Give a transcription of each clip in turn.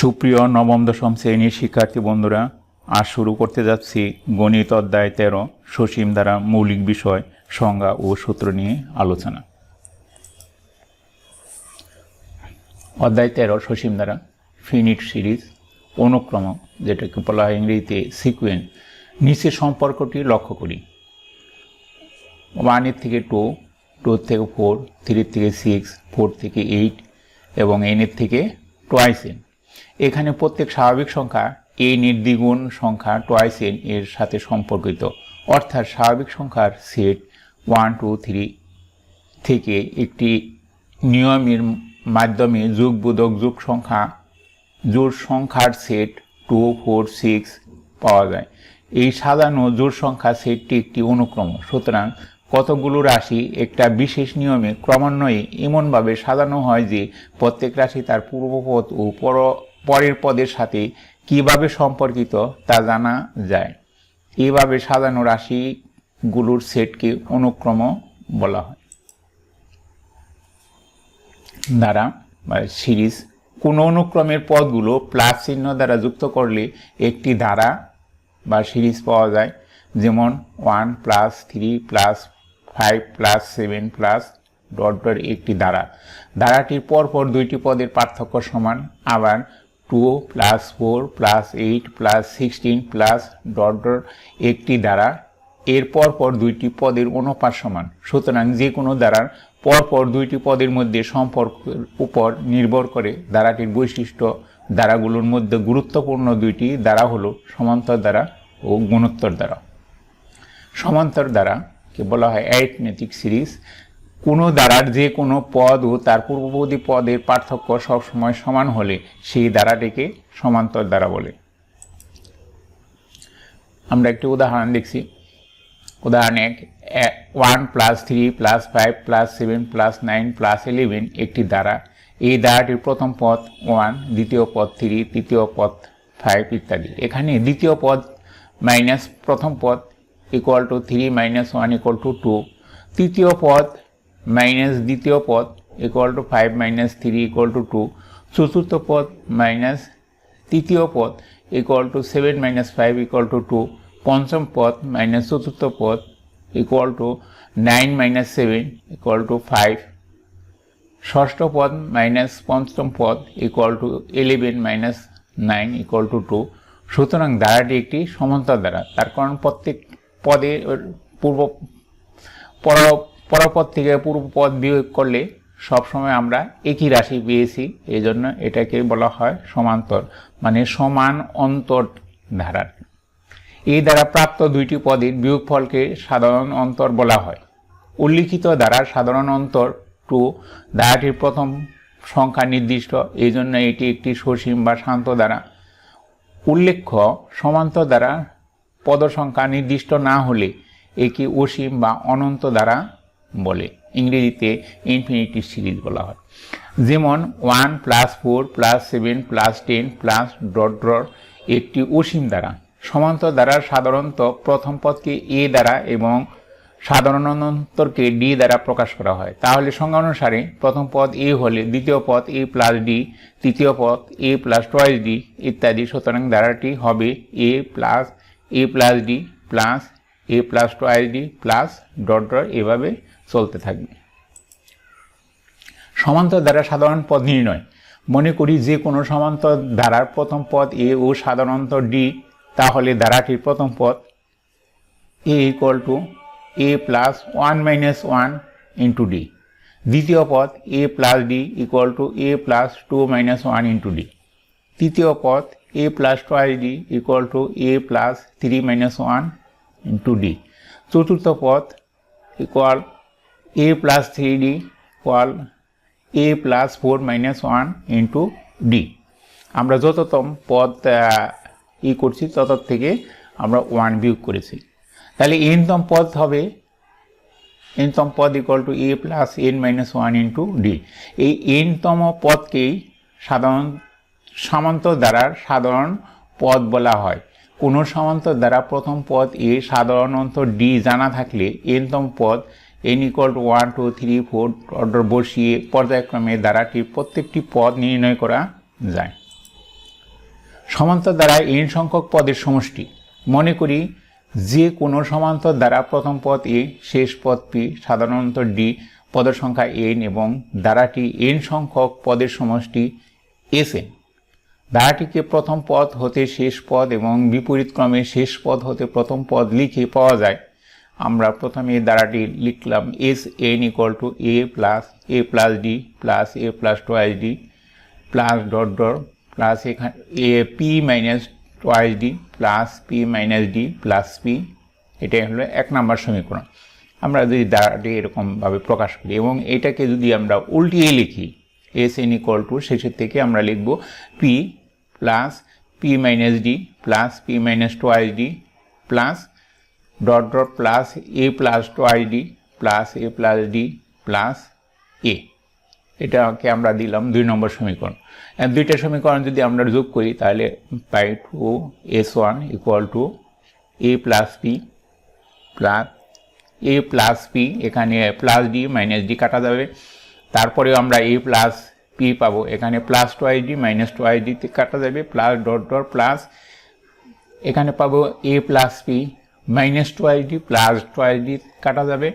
সুপ্রিয় নবম দশম শ্রেণির শিক্ষার্থী বন্ধুরা, আজ শুরু করতে যাচ্ছি গণিত অধ্যায় তেরো, সসীম দ্বারা মৌলিক বিষয়, সংজ্ঞা ও সূত্র নিয়ে আলোচনা। অধ্যায় তেরো, সসীম দ্বারা ফিনিট সিরিজ, অনুক্রম, যেটাকে বলা হয় ইংরেজিতে সিকুয়েন্স। নিচের সম্পর্কটি লক্ষ্য করি। ওয়ানের থেকে টু টু থেকে ফোর, থ্রির থেকে সিক্স, ফোর থেকে এইট এবং এনের থেকে টোয়াইস এন। এখানে প্রত্যেক স্বাভাবিক সংখ্যা এন এর দ্বিগুণ সংখ্যা টোয়াইস এন এর সাথে সম্পর্কিত। অর্থাৎ স্বাভাবিক সংখ্যার সেট ওয়ান টু থ্রি থেকে একটি নিয়মের মাধ্যমে যুগবোধক যুগ সংখ্যা, জোড় সংখ্যার সেট টু ফোর সিক্স পাওয়া যায়। এই সাজানো জোড় সংখ্যা সেটটি একটি অনুক্রম। সুতরাং কতগুলো রাশি একটা বিশেষ নিয়মে ক্রমান্বয়ে এমনভাবে সাজানো হয় যে প্রত্যেক রাশি তার পূর্বপদ ও পর পরের পদের সাথে কীভাবে সম্পর্কিত তা জানা যায়। এভাবে সাজানো রাশিগুলোর সেটকে অনুক্রম বলা হয়। দ্বারা সিরিজ, কোন অনুক্রমের পদগুলো প্লাস চিহ্ন দ্বারা যুক্ত করলে একটি ধারা বা সিরিজ পাওয়া যায়। যেমন one plus three plus five plus seven plus dot dot একটি ধারা। ধারাটির পরপর দুইটি পদের পার্থক্য সমান। আবার two plus four plus eight plus sixteen plus dot dot একটি দ্বারা এর পরপর দুইটি পদের অনুপাত সমান। সুতরাং যে কোনো দ্বারার পরপর দুইটি পদের মধ্যে সম্পর্কের উপর নির্ভর করে দ্বারাটির বৈশিষ্ট্য দ্বারাগুলোর মধ্যে গুরুত্বপূর্ণ দুইটি দ্বারা হলো সমান্তর দ্বারা ও গুণোত্তর দ্বারা। সমান্তর দ্বারাকে বলা হয় অ্যারিথমেটিক সিরিজ কোনো দ্বারার যে কোনো পদ ও তার পূর্ববর্তী পদের পার্থক্য সবসময় সমান হলে সেই দ্বারাটিকে সমান্তর দ্বারা বলে। আমরা একটি উদাহরণ দেখছি। উদাহরণ এক one plus three plus five plus seven plus nine plus eleven একটি দ্বারা। এই দ্বারাটির প্রথম পদ ওয়ান, দ্বিতীয় পদ থ্রি, তৃতীয় পদ ফাইভ ইত্যাদি। এখানে দ্বিতীয় পদ মাইনাস প্রথম পদ equal to three minus one equal to two তৃতীয় পদ মাইনাস দ্বিতীয় পদ equal to five minus three equal to two চতুর্থ পদ মাইনাস তৃতীয় পদ equal to seven minus five equal to two পঞ্চম পদ মাইনাস চতুর্থ পদ equal to nine minus seven equal to five ষষ্ঠ পদ মাইনাস পঞ্চম পদ equal to eleven minus nine equal to two সুতরাং দ্বারাটি একটি সমান্তর দ্বারা তার কারণ প্রত্যেক পদে পূর্ব পর পরপদ থেকে পূর্ব পদ বিয়োগ করলে সবসময় আমরা একই রাশি পেয়েছি, এই জন্য এটাকে বলা হয় সমান্তর মানে সমান অন্তর ধারার। এই দ্বারা প্রাপ্ত দুইটি পদের বিয়োগফলকে সাধারণ অন্তর বলা হয়। উল্লিখিত দ্বারার সাধারণ অন্তর টু, দ্বারাটির প্রথম সংখ্যা নির্দিষ্ট, এই জন্য এটি একটি সসীম বা শান্ত দ্বারা। উল্লেখ্য, সমান্তর দ্বারা পদ সংখ্যা নির্দিষ্ট না হলে একে অসীম বা অনন্ত দ্বারা বলে। ইংরেজিতে ইনফিনিটি সিরিজ বলা হয়। যেমন one plus four plus seven plus ten plus dot dot একটি অসীম দ্বারা। সমান্তর দ্বারা সাধারণত প্রথম পদকে এ দ্বারা এবং সাধারণ ডি দ্বারা প্রকাশ করা হয়। তাহলে সংজ্ঞা অনুসারে প্রথম পদ এ হলে দ্বিতীয় পদ এ প্লাস ডি তৃতীয় পদ এ প্লাস টয়েস ডি ইত্যাদি। সুতরাং দ্বারাটি হবে A plus A plus D plus A plus twice D plus dot dot এভাবে চলতে থাকবে। সমান্তর দ্বারা সাধারণ পদ নির্ণয়। মনে করি যে কোনো সমান্তর ধারার প্রথম পদ এ ও সাধারণত ডি, তাহলে ধারাটির প্রথম পদ A equal to A plus one minus one into D দ্বিতীয় পদ A plus D equal to A plus two minus one into D তৃতীয় পদ A plus twice D equal to A plus three minus one into D চতুর্থ পদ equal plus three D equal A plus four minus one into D আমরা যততম পদ ই করছি তত থেকে আমরা ওয়ান বিয়োগ করেছি। তাহলে এনতম পদ হবে এনতম পদ equal to A plus N minus one into D এই এনতম পদকেই সাধারণ, সামান্তর দ্বারার সাধারণ পদ বলা হয়। কোনো সমান্তর দ্বারা প্রথম পদ এ সাধারণত ডি জানা থাকলে এনতম পদ N equal to one two three four order বসিয়ে পর্যায়ক্রমে দ্বারাটির প্রত্যেকটি পদ নির্ণয় করা যায়। সমান্তর দ্বারা এন সংখ্যক পদের সমষ্টি। মনে করি যে কোনো সমান্তর দ্বারা প্রথম পদ এ শেষ পদ পি সাধারণত ডি পদের সংখ্যা এন এবং দ্বারাটি এন সংখ্যক পদের সমষ্টি এস এন ধারাটিকে প্রথম পদ হতে শেষ পদ এবং বিপরীত ক্রমে শেষ পদ হতে প্রথম পদ লিখে পাওয়া যায়। আমরা প্রথমে এই দ্বারাটি লিখলাম S N equal to A plus A plus D plus A plus twice D plus dot dot plus এখানে A P minus twice D plus P minus D plus P এটাই হলো এক নম্বর সমীকরণ। আমরা যদি দ্বারাটি এরকমভাবে প্রকাশ করি এবং এটাকে যদি আমরা উল্টিয়ে লিখি এস এন ইকুয়াল টু শেষের থেকে আমরা লিখব P plus P minus D plus P minus twice D plus dot dot plus A plus twice D plus A plus D plus A এটাকে আমরা দিলাম দুই নম্বর সমীকরণ। দুইটা সমীকরণ যদি আমরা যোগ করি, তাহলে পাই two S one equal to A plus P plus A plus P এখানে প্লাস ডি মাইনাস ডি কাটা যাবে। তারপরেও আমরা এ প্লাস পি পাবো। এখানে plus twice D minus twice ডিতে কাটা যাবে। প্লাস ডট ডট প্লাস এখানে পাবো A plus P minus twice D plus twice D কাটা যাবে।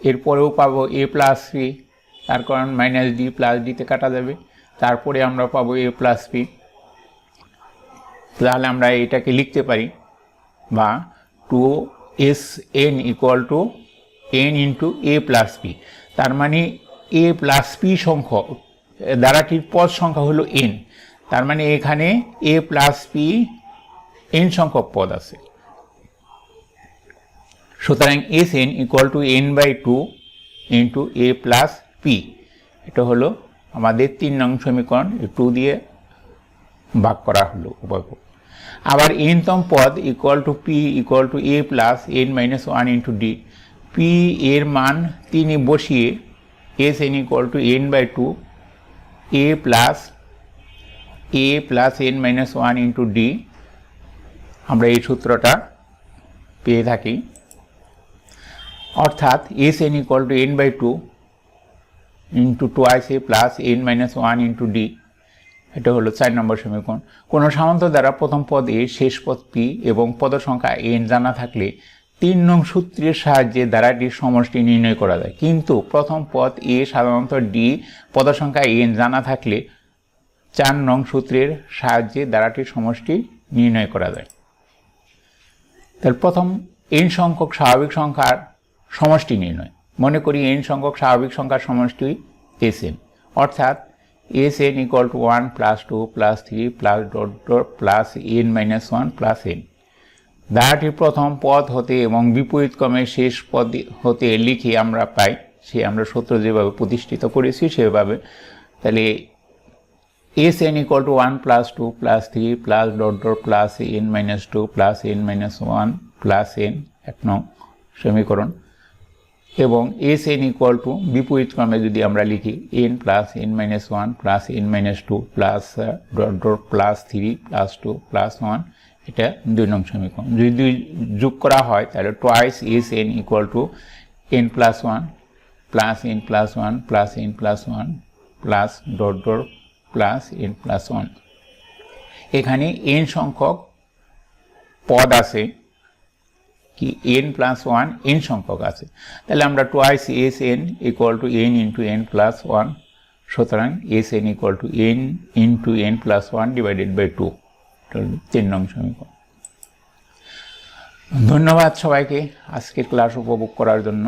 এরপরেও পাবো এ প্লাস পি তার কারণ মাইনাস ডি প্লাস ডিতে কাটা যাবে। তারপরে আমরা পাবো এ প্লাস পি তাহলে আমরা এটাকে লিখতে পারি বা two S N equal to N into A plus P তার মানে এ প্লাস পি সংখ্যক দ্বারাটির পদ সংখ্যা হলো এন তার মানে এখানে এ প্লাস পি এন সংখ্যক পদ আছে। সুতরাং S N equal to N by two into A plus P এটা হলো আমাদের তিন নং সমীকরণ টু দিয়ে ভাগ করা হলো উভয় আবার এনতম পদ equal to P equal to A plus N minus one into D P এর মান তিনি বসিয়ে S N equal to N by two A plus A plus N minus one into D আমরা এই সূত্রটা পেয়ে থাকি। অর্থাৎ S N equal to N by two into twice A plus N minus one into D. এটা হলো চার নম্বর সমীকরণ। কোনো সামন্ত দ্বারা প্রথম পদ এ শেষ পদ পি এবং পদ সংখ্যা এন জানা থাকলে তিন নং সূত্রের সাহায্যে দ্বারাটির সমষ্টি নির্ণয় করা যায়। কিন্তু প্রথম পদ এ সাধারণত ডি পদ সংখ্যা এন জানা থাকলে চার নং সূত্রের সাহায্যে দ্বারাটির সমষ্টি নির্ণয় করা যায়। তাহলে প্রথম এন সংখ্যক স্বাভাবিক সংখ্যার সমষ্টি নির্ণয়। মনে করি এন সংখ্যক স্বাভাবিক সংখ্যার সমষ্টি এস এন অর্থাৎ S N equal to one plus two plus three plus dot dot plus N minus one plus N ধারাটির প্রথম পদ হতে এবং বিপরীত ক্রমে শেষ পদ হতে লিখে আমরা পাই, সে আমরা সূত্র যেভাবে প্রতিষ্ঠিত করেছি সেভাবে। তাহলে S N equal to one plus two plus three plus dot dot plus N minus two plus N minus one plus N এক নং সমীকরণ। এবং এস এন ইকুয়াল টু বিপরীত ক্রমে যদি আমরা লিখি, N plus N minus one plus N minus two plus dot dot plus three plus two plus one, এটা দুই নং সমীকরণ। যদি দুই যোগ করা হয়, তাহলে twice S N equal to N plus one plus N plus one plus N plus one plus dot dot plus N plus one. এখানে এন সংখ্যক পদ আছে। কি এন প্লাস ওয়ান এন সংখ্যক আছে। তাহলে আমরা twice S N equal to N into N plus one সুতরাং S N equal to N into N plus one divided by two তিন নং সমীকরণ। ধন্যবাদ সবাইকে, আজকের ক্লাস উপভোগ করার জন্য।